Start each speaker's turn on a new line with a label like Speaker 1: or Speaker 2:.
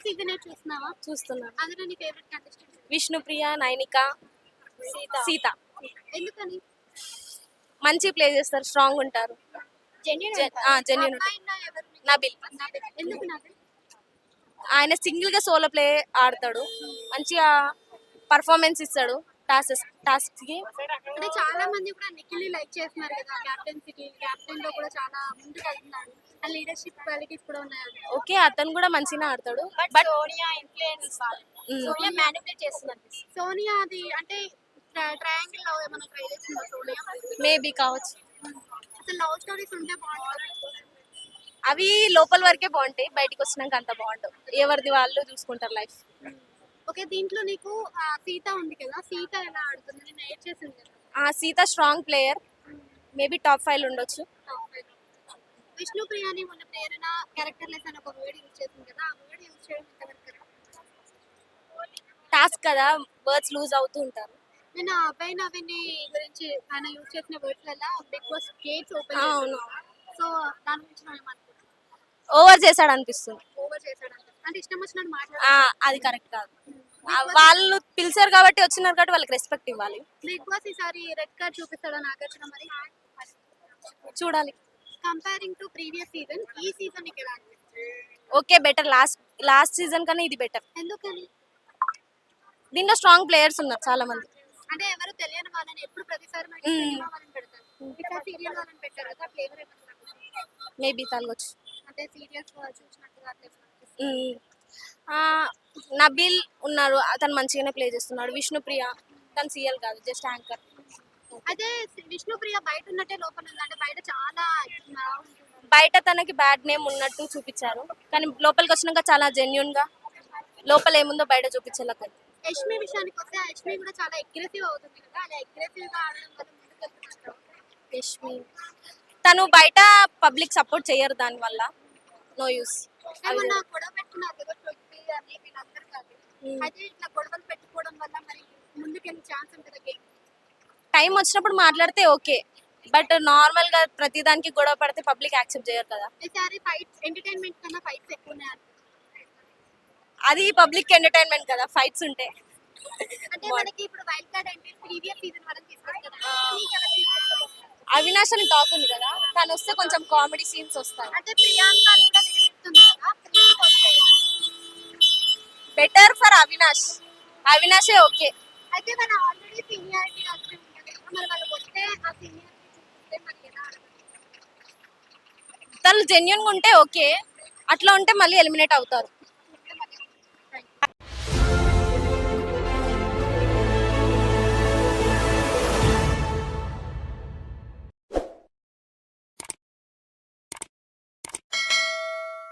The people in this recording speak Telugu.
Speaker 1: సీజన్ చూస్తున్నావా?
Speaker 2: చూస్తున్నాను
Speaker 1: అందులో నీ ఫేవరెట్ కంటెస్టెంట్
Speaker 2: విష్ణుప్రియ నైనిక సీత.
Speaker 1: ఎందుకని?
Speaker 2: మంచి ప్లే చేస్తారు స్ట్రాంగ్ ఉంటారు.
Speaker 1: జెన్యున్
Speaker 2: నబిల్.
Speaker 1: ఎందుకు నబిల్?
Speaker 2: ఆయన సింగిల్గా సోలో ప్లే ఆడతాడు. మంచిగా పర్ఫార్మెన్స్ ఇస్తాడు టాస్క్ టాస్క్కి.
Speaker 1: అంటే చాలా మంది కూడా నిఖిల్ లైక్ చేస్తున్నారు కదా క్యాప్టెన్సీకి క్యాప్టెన్లో కూడా చాలా ముందుకు వెళ్తున్నాడు ఆ లీడర్షిప్ క్వాలిటీస్ కూడా ఉన్నాయి
Speaker 2: ఓకే అతను కూడా మంచిగా ఆడతాడు.
Speaker 1: But Sonia influence
Speaker 2: hmm.
Speaker 1: Sonia manipulate చేస్తుంది సోనియా అది అంటే ట్రయాంగిల్ లవ్ ఏమైనా ట్రై చేస్తుందా సోనియా?
Speaker 2: మేబీ కావచ్చు.
Speaker 1: అసలు లవ్ స్టోరీస్ ఉంటే బాగుంటుంది.
Speaker 2: అవి లోపల వరకే బాగుంటాయి బయటికి వచ్చినాక అంత బాగుంటావు ఎవరిది వాళ్ళు చూసుకుంటారు లైఫ్
Speaker 1: ఓకే దీంట్లో నీకు సీత ఉంది కదా సీత ఎలా ఆడుతుంది? నేను ఏడ్ చేసింది కదా.
Speaker 2: ఆ Seetha strong player maybe top five ఉండొచ్చు.
Speaker 1: విష్ణు ప్రియాని మొన్న ప్రేరణ క్యారెక్టర్ లెస్ అని ఒక వర్డ్ యూజ్ చేసింది కదా ఆ వర్డ్ యూజ్ చేయడం ఎంతవరకు?
Speaker 2: టాస్క్ కదా బర్డ్స్ లూజ్ అవుతూ ఉంటారు.
Speaker 1: నేను ఆ అబ్బాయి నవీని గురించి ఆయన యూజ్ చేసిన వర్డ్స్ వల్ల బిగ్ బాస్ గేట్స్ ఓపెన్
Speaker 2: అవును.
Speaker 1: సో దాని గురించి మనం ఏమనుకుంటున్నాం
Speaker 2: ఓవర్ చేశాడు అనిపిస్తుంది
Speaker 1: ఓవర్ చేశాడు అంట. ఇష్టం వచ్చినట్టు
Speaker 2: ఆ,
Speaker 1: మాట్లాడారు
Speaker 2: అది కరెక్ట్ కాదు. ఆ, వాళ్ళు పిలిచారు కాబట్టి వచ్చినారు కాబట్టి వాళ్ళకి రెస్పెక్ట్ ఇవ్వాలి.
Speaker 1: బిగ్ బాస్ ఈసారి రెడ్ కార్డ్ చూపిస్తాడా నాగార్జున మరి?
Speaker 2: చూడాలి.
Speaker 1: కంపేరింగ్ టు ప్రీవియస్ సీజన్ ఈ సీజన్ ఎలా అనిపిస్తుంది?
Speaker 2: Okay better. Last last season కన్నా ఇది బెటర్.
Speaker 1: ఎందుకని?
Speaker 2: దీంట్లో స్ట్రాంగ్ ప్లేయర్స్ ఉన్నారు చాలా మంది
Speaker 1: అంటే ఎవరు తెలియని వాళ్ళని ఎప్పుడు ప్రతిసారి ఇక్కడ
Speaker 2: మేబీ తలగొచ్చు
Speaker 1: అంటే సీరియల్స్
Speaker 2: నబీల్ ఉన్నారు. అతను మంచిగానే ప్లే చేస్తున్నాడు. విష్ణుప్రియ తను సీఎల్ కాదు జస్ట్ యాంకర్
Speaker 1: అయితే విష్ణుప్రియ బయట ఉన్నట్టే లోపల ఉంది. అంటే బయట చాలా.
Speaker 2: బయట తనకి బ్యాడ్ నేమ్ ఉన్నట్టు చూపించారు. కానీ లోపలికి వచ్చినాక చాలా జెన్యున్గా లోపల ఏముందో బయట చూపించలేక
Speaker 1: యష్మి విషయానికి వస్తే ఆ యష్మి కూడా చాలా అగ్రెసివ్ అవుతుంది కదా. అలా అగ్రెసివ్గా ఆడడం వల్ల ముందుకు వెళ్తున్నారు
Speaker 2: యష్మి. తను బయట పబ్లిక్ సపోర్ట్ చేయరు దాని వల్ల. నో యూస్
Speaker 1: ఏమన్నా గొడవ పెట్టుకున్నారు కదా శృతి అని వీళ్ళందరూ కాదు అయితే ఇట్లా గొడవలు పెట్టుకోవడం వల్ల మరి ముందుకెళ్ళే ఛాన్స్ ఉంటుంది గేమ్
Speaker 2: టైం వచ్చినప్పుడు మాట్లాడితే ఓకే బట్ నార్మల్గా ప్రతి దానికి గొడవ పడితే పబ్లిక్ యాక్సెప్ట్ చేయరు కదా.
Speaker 1: ఎంటర్టైన్మెంట్ కన్నా ఫైట్స్ ఎక్కువ.
Speaker 2: అది పబ్లిక్ ఎంటర్టైన్మెంట్ కదా ఫైట్స్ ఉంటే.
Speaker 1: అంటే మనకి ఇప్పుడు వైల్డ్ కార్డ్ అంటే ప్రీవియస్ సీజన్ వరకు?
Speaker 2: అవినాష్ అని టాక్ ఉంది కదా తను వస్తే కొంచెం కామెడీ సీన్స్ వస్తాయి.
Speaker 1: అంటే ప్రియాంక
Speaker 2: బెటర్ ఫర్ అవినాష్. అవినాషే ఓకే.
Speaker 1: అయితే మన ఆల్రెడీ సీనియారిటీ వచ్చి ఉంటుంది కదా మరి వాళ్ళకి వస్తే ఆ సీనియారిటీ చూపిస్తే మనకి ఎలా అనిపిస్తుంది?
Speaker 2: తను జెన్యున్గా ఉంటే ఓకే అట్లా ఉంటే మళ్ళీ ఎలిమినేట్ అవుతారు.